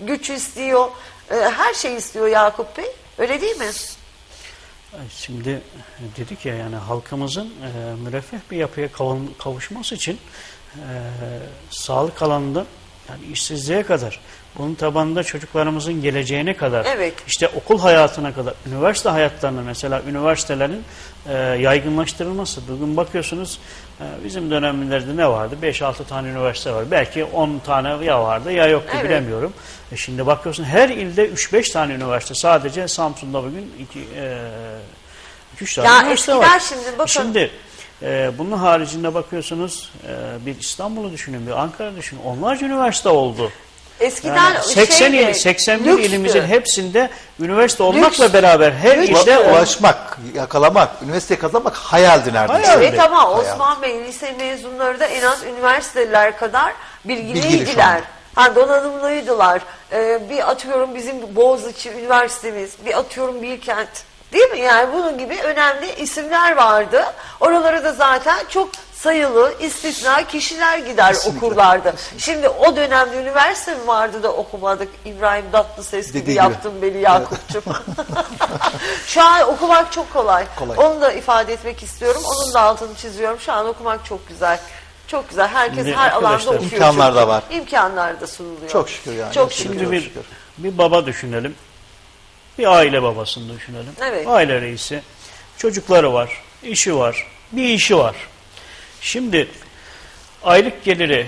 güç istiyor, e, her şey istiyor Yakup Bey. Öyle değil mi? Şimdi dedik ya yani halkımızın e, müreffeh bir yapıya kavuşması için e, sağlık alanında yani işsizliğe kadar bunun tabanında çocuklarımızın geleceğine kadar Evet. işte okul hayatına kadar üniversite hayatlarına mesela üniversitelerin e, yaygınlaştırılması bugün bakıyorsunuz e, bizim dönemlerde ne vardı 5-6 tane üniversite var belki 10 tane ya vardı ya yoktu Evet. bilemiyorum e şimdi bakıyorsun her ilde 3-5 tane üniversite sadece Samsun'da bugün 2 3 tane Ya üniversite var. şimdi bakın- Şimdi e, bunun haricinde bakıyorsunuz e, bir İstanbul'u düşünün, bir Ankara düşünün. Onlarca üniversite oldu. Eskiden Yani 80 şeydi, il, 81 lükstü. ilimizin hepsinde üniversite olmakla Lüks. beraber her Lüks. Ula- ulaşmak, yakalamak, üniversiteye kazanmak hayaldi neredeyse. Evet ama Hayal. Osman Bey lise mezunları da en az üniversiteler kadar Bilgili bilgiliydiler. Ha, donanımlıydılar. Ee, bir atıyorum bizim Boğaziçi Üniversitemiz, bir atıyorum Bilkent. Değil mi? Yani bunun gibi önemli isimler vardı. Oralara da zaten çok sayılı istisna kişiler gider Kesinlikle, okurlardı. Şimdi o dönemde üniversite mi vardı da okumadık? İbrahim Tatlıses gibi Dediği gibi. yaptın beni Yakup'cum. Şu an okumak çok kolay. Kolay. Onu da ifade etmek istiyorum. Onun da altını çiziyorum. Şu an okumak çok güzel. Çok güzel. Herkes Şimdi her alanda okuyor. imkanlar çünkü. da var. İmkanlar da sunuluyor. Çok şükür yani. Çok Şükür. şükür. Şimdi bir, şükür. bir baba düşünelim. Bir aile babasını düşünelim. Evet. Aile reisi. Çocukları var. işi var. Bir işi var. Şimdi aylık geliri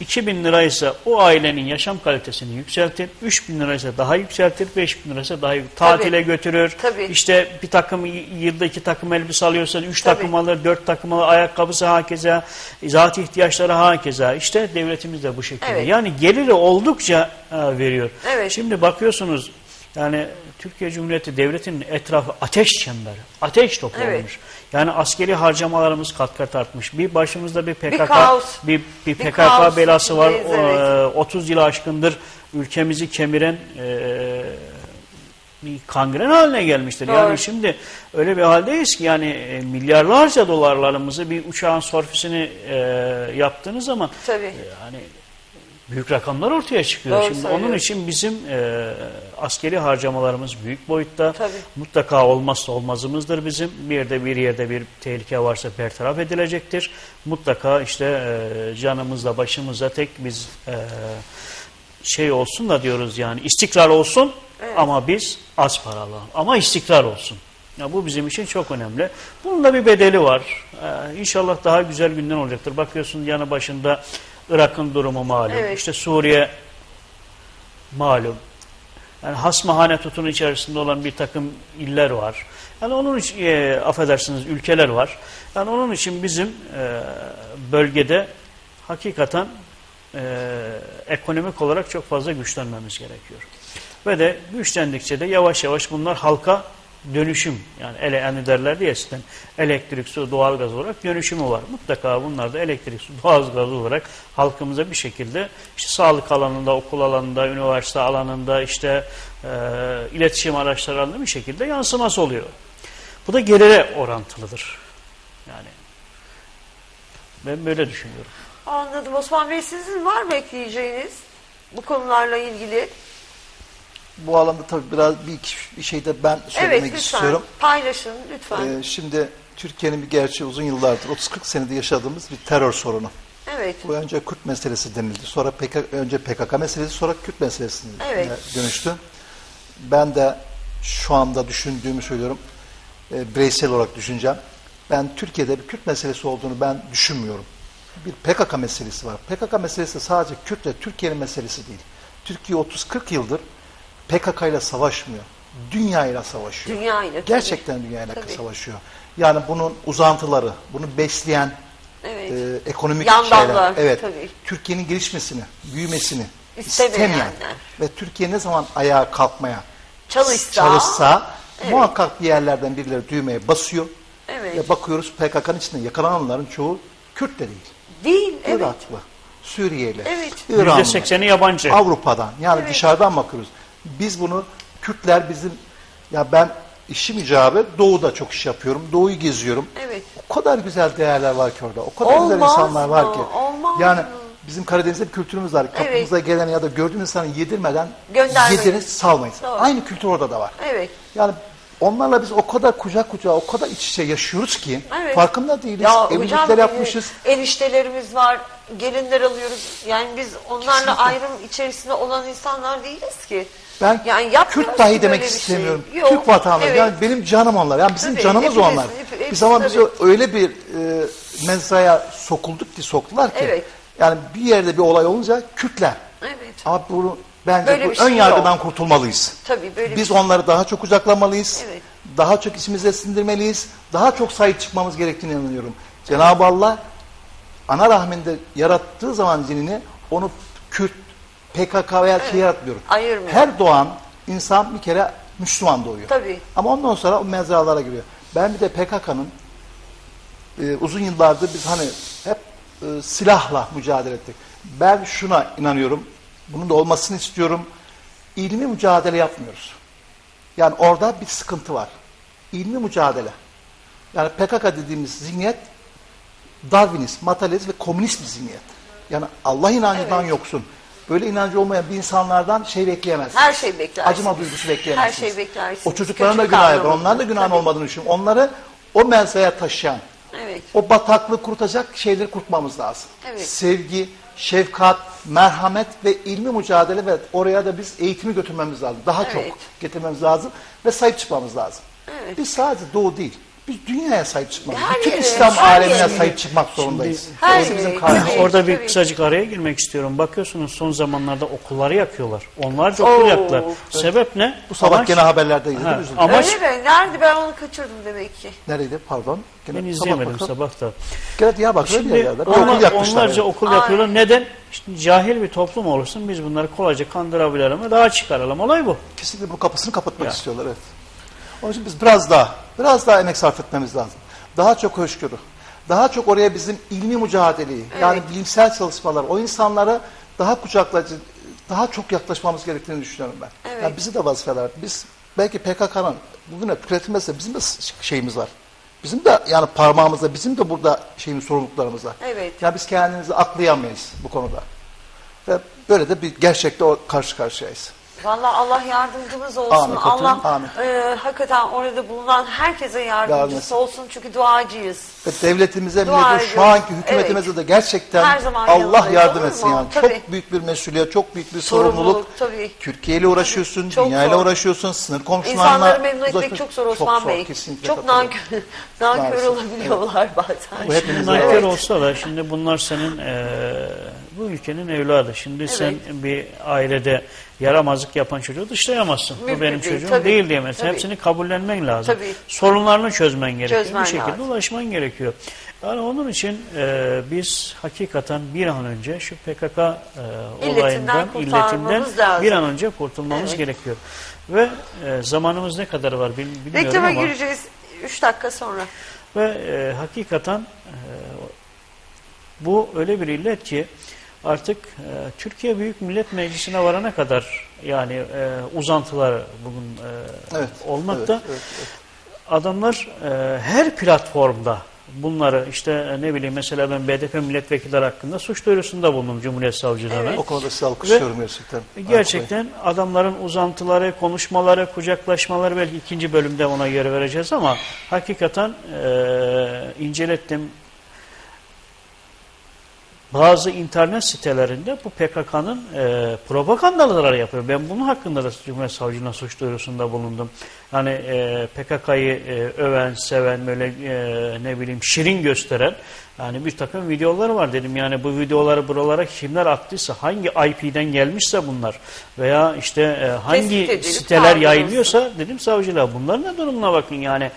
2000 liraysa o ailenin yaşam kalitesini yükseltir. 3000 liraysa daha yükseltir. 5000 liraysa daha tatile götürür. Tabii. İşte bir takım yılda iki takım elbise alıyorsa 3 Tabii. takım alır, 4 takım alır, ayakkabısı hakeza, zat ihtiyaçları hakeza. İşte devletimiz de bu şekilde. Evet. Yani geliri oldukça e, veriyor. Evet. Şimdi bakıyorsunuz yani Türkiye Cumhuriyeti Devleti'nin etrafı ateş çemberi, ateş topu Evet. olmuş. Yani askeri harcamalarımız kat kat artmış. Bir başımızda bir PKK, kaos. bir, bir Bir PKK kaos belası var. O, evet. e, 30 yıl aşkındır ülkemizi kemiren e, bir kangren haline gelmiştir. Doğru. Yani şimdi öyle bir haldeyiz ki yani e, milyarlarca dolarlarımızı bir uçağın sorfisini e, yaptığınız zaman Tabii. e, yani büyük rakamlar ortaya çıkıyor. Doğru Şimdi onun için bizim e, askeri harcamalarımız büyük boyutta. Tabii. Mutlaka olmazsa olmazımızdır bizim. Bir yerde bir yerde bir tehlike varsa bertaraf edilecektir. Mutlaka işte e, canımızla başımızla tek biz e, şey olsun da diyoruz yani istikrar olsun ama biz az paralı ama istikrar olsun. Ya bu bizim için çok önemli. Bunun da bir bedeli var. Ee, inşallah daha güzel günden olacaktır. Bakıyorsun yanı başında Irak'ın durumu malum. Evet. İşte Suriye malum. Yani hasmahane tutun içerisinde olan bir takım iller var. Yani onun için e, affedersiniz ülkeler var. Yani onun için bizim e, bölgede hakikaten e, ekonomik olarak çok fazla güçlenmemiz gerekiyor. Ve de güçlendikçe de yavaş yavaş bunlar halka dönüşüm yani ele yani derlerdi ya eskiden elektrik, su, doğalgaz olarak dönüşümü var. Mutlaka bunlar da elektrik, su, doğalgaz olarak halkımıza bir şekilde işte sağlık alanında, okul alanında, üniversite alanında, işte e, iletişim araçları alanında bir şekilde yansıması oluyor. Bu da gelire orantılıdır. Yani ben böyle düşünüyorum. Anladım. Osman Bey sizin var mı ekleyeceğiniz bu konularla ilgili? Bu alanda tabii biraz bir, iki, bir şey de ben söylemek evet lütfen istiyorum. paylaşın lütfen. Ee, şimdi Türkiye'nin bir gerçeği uzun yıllardır 30-40 senede yaşadığımız bir terör sorunu. evet. Bu önce Kürt meselesi denildi. Sonra PKK, önce PKK meselesi sonra Kürt meselesine Evet. dönüştü. Ben de şu anda düşündüğümü söylüyorum. E, bireysel olarak düşüneceğim. Ben Türkiye'de bir Kürt meselesi olduğunu ben düşünmüyorum. Bir PKK meselesi var. PKK meselesi sadece Kürt ve Türkiye'nin meselesi değil. Türkiye 30-40 yıldır PKK ile savaşmıyor. Dünya ile savaşıyor. Dünya ile tabii. Gerçekten dünya ile Tabii. savaşıyor. Yani bunun uzantıları, bunu besleyen Evet. e, ekonomik Yandanlar, şeyler. Evet. tabii. Türkiye'nin gelişmesini, büyümesini İstemeyenler. istemeyen ve Türkiye ne zaman ayağa kalkmaya Çalışsa, çalışsa Evet. muhakkak bir yerlerden birileri düğmeye basıyor. Evet. Ve bakıyoruz PKK'nın içinde yakalananların çoğu Kürt de değil. değil. Evet. Iraklı, Suriyeli, Evet. İranlı, %80'i yabancı. Avrupa'dan yani Evet. dışarıdan bakıyoruz. Biz bunu Kürtler bizim ya ben işim icabı doğuda çok iş yapıyorum. Doğuyu geziyorum. Evet. O kadar güzel değerler var ki orada. O kadar güzel Olmaz insanlar var mı? ki. Olmaz yani mı? bizim Karadeniz'de bir kültürümüz var. Evet. Kapımıza gelen ya da gördüğün insanı yedirmeden yedirip salmayız. Doğru. Aynı kültür orada da var. Evet. Yani onlarla biz o kadar kucak kucağa, o kadar iç içe yaşıyoruz ki Evet. farkında değiliz. Ya hocam Evlilikler e, yapmışız. eniştelerimiz var, gelinler alıyoruz. Yani biz onlarla Kesinlikle. ayrım içerisinde olan insanlar değiliz ki. Ben yani Kürt dahi demek bir şey. istemiyorum. Yok, Türk vatandaşı. evet. Yani benim canım onlar. Yani bizim Tabii, canımız hepimiz, onlar. hep- hepsi Biz ama bizi öyle bir e, mezraya sokulduk ki soktular ki. Evet. Yani bir yerde bir olay olunca Kürtler. Evet. Ama bunu bence Böyle bu bir şey ön yargıdan yok. kurtulmalıyız. Tabii böyle Biz bir şey. onları daha çok kucaklamalıyız. Evet. Daha çok içimize sindirmeliyiz. Daha çok sahip çıkmamız gerektiğini inanıyorum. Cenab-ı Allah ana rahminde yarattığı zaman cinini onu Kürt, PKK veya şey yaratmıyor. Ayırmıyor. Her doğan insan bir kere Müslüman doğuyor. Tabii. Ama ondan sonra o mezralara giriyor. Ben bir de PKK'nın e, uzun yıllardır biz hani hep e, silahla mücadele ettik. Ben şuna inanıyorum. Bunun da olmasını istiyorum. İlmi mücadele yapmıyoruz. Yani orada bir sıkıntı var. İlmi mücadele. Yani PKK dediğimiz zihniyet Darwinist, materyalist ve komünist bir zihniyet. Yani Allah inancından Evet. yoksun. Böyle inancı olmayan bir insanlardan şey bekleyemez. Her şey beklersiniz. Acıma duygusu bekleyemezsiniz. Her şey beklersiniz. O çocukların da Kötülük günahı var. Onların da günahın Tabii. olmadığını düşünüyorum. Onları o mensaya taşıyan, Evet. o bataklığı kurtacak şeyleri kurtmamız lazım. Evet. Sevgi, şefkat, merhamet ve ilmi mücadele ve oraya da biz eğitimi götürmemiz lazım. Daha Evet. çok getirmemiz lazım ve sahip çıkmamız lazım. Evet. Biz sadece doğu değil, biz dünyaya sahip çıkmalıyız. Her Bütün yere, İslam her alemine yere. sahip çıkmak zorundayız. her Orası yere, bizim tabii. kardeşimiz. Orada bir tabii. kısacık araya girmek istiyorum. Bakıyorsunuz son zamanlarda okulları yakıyorlar. Onlarca Oo. okul yaktılar. Sebep ne? Bu sabah Amaç- gene haberlerde izledim. Ha, üzüldüm. Amaç- Öyle mi? Nerede? Ben onu kaçırdım demek ki. Nereydi? Pardon. Gene Ben sabah izleyemedim bakalım. sabah da. Gene Diyarbakır'da bir Şimdi yerlerde. Bir onlar- okul yakmışlar. onlarca yani. okul yapıyorlar. Neden? İşte cahil bir toplum olursun. Biz bunları kolayca kandırabilirim ve daha çıkaralım. Olay bu. Kesinlikle bu kapısını kapatmak Ya. istiyorlar evet. Onun için biz biraz daha, biraz daha emek sarf etmemiz lazım. Daha çok hoşgörü, daha çok oraya bizim ilmi mücadeleyi, yani bilimsel çalışmalar, o insanlara daha kucaklayıcı, daha çok yaklaşmamız gerektiğini düşünüyorum ben. Evet. Yani bizi de vazifeler, biz belki PKK'nın bugüne tüketilmezse bizim de şeyimiz var. Bizim de yani parmağımızda, bizim de burada şeyin sorumluluklarımız var. Evet. Ya biz kendimizi aklayamayız bu konuda. Ve böyle de bir gerçekte karşı karşıyayız. Vallahi Allah yardımcımız olsun. Amin, katılın. Allah Amin. e, hakikaten orada bulunan herkese yardımcısı Yardımcısı. olsun. Çünkü duacıyız. Ve devletimize, Dua millete, şu anki hükümetimize Evet. de gerçekten Her zaman Allah yardım etsin yani. Tabii. Çok büyük bir mesuliyet, çok büyük bir Sorumluluk, sorumluluk. tabii. Türkiye ile uğraşıyorsun, Çok dünyayla zor. uğraşıyorsun, sınır komşularla. İnsanları memnun etmek çok zor Osman zor, Bey. kesinlikle Çok nankör, nankör olabiliyorlar bazen. Bu hepimiz Nankör Evet. olsa da şimdi bunlar senin eee, bu ülkenin evladı. Şimdi sen bir ailede yaramazlık yapan çocuğu dışlayamazsın. Mümkün bu benim değil, çocuğum tabii. değil diyemezsin. Tabii. Hepsini kabullenmen lazım. Tabii. Sorunlarını çözmen gerekiyor. Çözmen bir şekilde lazım. ulaşman gerekiyor. Yani onun için eee, biz hakikaten bir an önce şu PKK İlletinden olayından, illetinden lazım. bir an önce kurtulmamız Evet. gerekiyor. Ve eee, zamanımız ne kadar var bil- bilmiyorum Reklama ama gireceğiz 3 dakika sonra. ve e, hakikaten e, bu öyle bir illet ki artık e, Türkiye Büyük Millet Meclisi'ne varana kadar yani e, uzantılar bugün e, Evet, olmakta. evet, evet, evet. Adamlar e, her platformda bunları işte e, ne bileyim mesela ben BDP milletvekilleri hakkında suç duyurusunda bulundum Cumhuriyet Savcılığına. O konuda size alkışlıyorum gerçekten. Gerçekten adamların uzantıları, konuşmaları, kucaklaşmaları belki ikinci bölümde ona yer vereceğiz ama hakikaten eee incelettim. Bazı internet sitelerinde bu PKK'nın eee propagandaları yapıyor. Ben bunun hakkında da Cumhuriyet Savcılığına suç duyurusunda bulundum. Yani eee PKK'yı eee, öven, seven, böyle eee, ne bileyim şirin gösteren yani bir takım videolar var dedim. Yani bu videoları buralara kimler attıysa, hangi IP'den gelmişse bunlar veya işte eee, hangi edilip siteler yayınlıyorsa dedim savcılığa bunların ne durumuna bakın yani.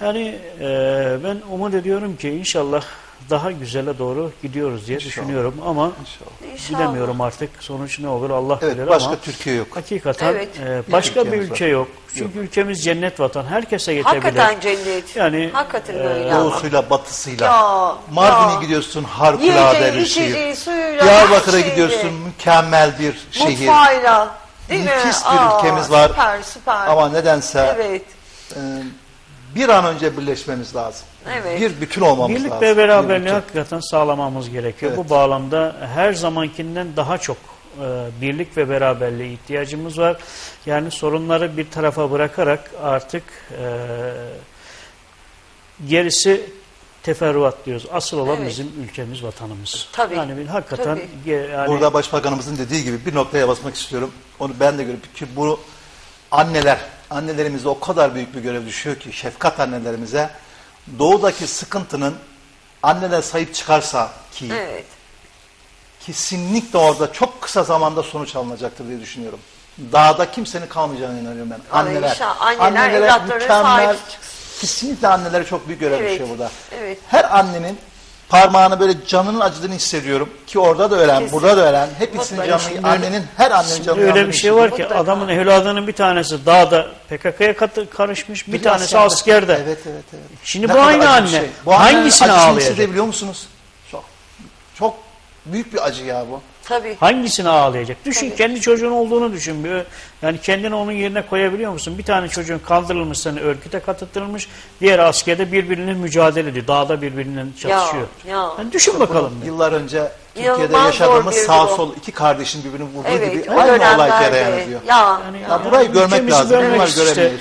Yani eee, ben umut ediyorum ki inşallah daha güzele doğru gidiyoruz diye İnşallah. düşünüyorum ama İnşallah. Bilemiyorum artık sonuç ne olur Allah Evet, bilir başka ama Türkiye yok. hakikaten Evet. e, başka bir ülke var. yok. Çünkü ülkemiz cennet vatan. Herkese yetebilir. Hakikaten cennet. Yani, Hakikaten e. Doğusuyla, batısıyla. Ya, Mardin'e ya. gidiyorsun harikulade bir şehir. Diyarbakır'a gidiyorsun mükemmel bir şehir. Mutfağıyla. Değil mi? Nefis bir ülkemiz var. Süper süper. Ama nedense Evet. e, bir an önce birleşmemiz lazım. Evet. Bir bütün olmamız Birlik lazım. ve Bir beraberliği bütün. hakikaten sağlamamız gerekiyor. Evet. Bu bağlamda her zamankinden daha çok e, birlik ve beraberliğe ihtiyacımız var. Yani sorunları bir tarafa bırakarak artık e, gerisi teferruat diyoruz. Asıl olan Evet. bizim ülkemiz, vatanımız. Tabii. Yani bir hakikaten Tabii. yani Burada Başbakanımızın dediği gibi bir noktaya basmak istiyorum. Onu ben de görüp ki bu anneler, annelerimize o kadar büyük bir görev düşüyor ki şefkat annelerimize doğudaki sıkıntının anneler sahip çıkarsa ki Evet. kesinlikle orada çok kısa zamanda sonuç alınacaktır diye düşünüyorum. Dağda kimsenin kalmayacağına inanıyorum ben. Anneler, inşallah anneler evlatlarına mükemmel, kesinlikle annelere çok büyük görev Evet, düşüyor burada. evet. Her annenin parmağını böyle canının acıdığını hissediyorum ki orada da ölen, Kesin. burada da ölen, hepsinin canını, Şimdi annenin her annenin canını öyle bir şey var ki Mutlaka. adamın evladının bir tanesi dağda PKK'ya karışmış, bir Biri tanesi askerde. askerde. Evet evet evet. Şimdi Ne bu aynı anne. şey. Bu Hangisini acısını ağlayacak? hissedebiliyor musunuz? Çok çok büyük bir acı ya bu. Tabii. Hangisini ağlayacak? Düşün Tabii. kendi çocuğun olduğunu düşün. Bir- Yani kendini onun yerine koyabiliyor musun? Bir tane çocuğun kaldırılmış seni örgüte katıltırılmış. Diğer askerde birbirine mücadele ediyor. Dağda birbiriyle çatışıyor. ya. Yani düşün bakalım. bir. Yıllar önce Türkiye'de İnanılmaz yaşadığımız sağ sol iki kardeşin birbirini vurduğu Evet. gibi aynı olay dönemlerde. cereyan ediyor. Ya. Yani- Ya burayı görmek lazım. Bunları işte. göremiyoruz.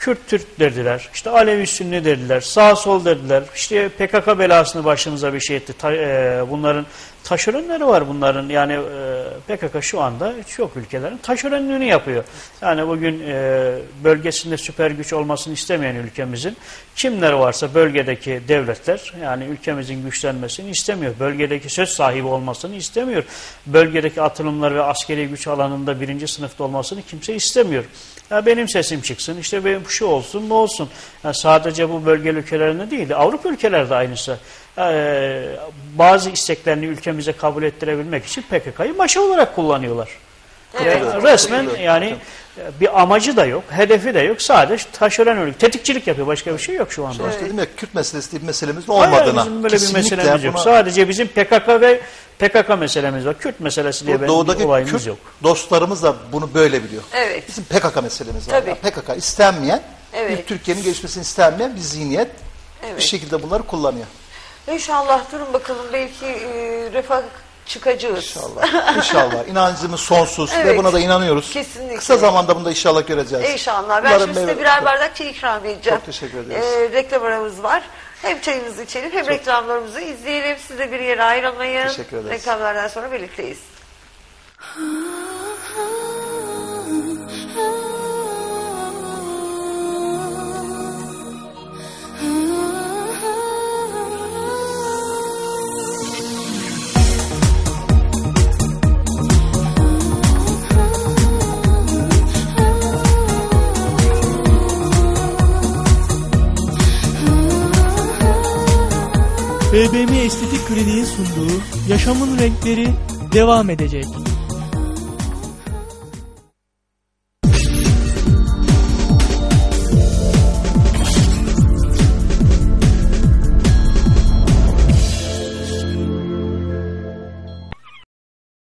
Kürt Türk dediler. İşte Alevi Sünni dediler. Sağ sol dediler. İşte PKK belasını başımıza bir şey etti. Ta- e, bunların taşeronları var bunların. Yani e, PKK şu anda çok ülkelerin taşeronluğunu yapıyor. Yani bugün e, bölgesinde süper güç olmasını istemeyen ülkemizin kimler varsa bölgedeki devletler yani ülkemizin güçlenmesini istemiyor. Bölgedeki söz sahibi olmasını istemiyor. Bölgedeki atılımlar ve askeri güç alanında birinci sınıfta olmasını kimse istemiyor. Ya benim sesim çıksın, işte benim şu olsun, bu olsun. Ya sadece bu bölge ülkelerinde değil, Avrupa ülkelerde aynısı. Ee, bazı isteklerini ülkemize kabul ettirebilmek için PKK'yı maşa olarak kullanıyorlar. Evet. Resmen yani bir amacı da yok, hedefi de yok. Sadece taşeron örgüt, tetikçilik yapıyor. Başka bir şey yok şu anda. Sonuçta dedim ya Kürt meselesi diye bir meselemiz Hayır, olmadığına. bizim böyle bir meselemiz yok. buna- Sadece bizim PKK ve PKK meselemiz var. Kürt meselesi diye doğudaki olayımız Kürt yok. dostlarımız da bunu böyle biliyor. Evet. Bizim PKK meselemiz var. Tabii. PKK istenmeyen, Evet. bir Türkiye'nin gelişmesini istenmeyen bir zihniyet Evet. bir şekilde bunları kullanıyor. İnşallah durun bakalım belki e, refah çıkacağız. İnşallah. İnşallah. İnancımız sonsuz Evet. ve buna da inanıyoruz. Kesinlikle. Kısa zamanda bunu da inşallah göreceğiz. İnşallah. Ben Bunların şimdi size birer bardak çay ikram edeceğim. Çok teşekkür ederiz. Ee, reklam aramız var. Hem çayımızı içelim hem reklamlarımızı izleyelim. Siz de bir yere ayrılmayın. Teşekkür ederiz. Reklamlardan sonra birlikteyiz. BBM Estetik Kliniğin sunduğu Yaşamın Renkleri devam edecek.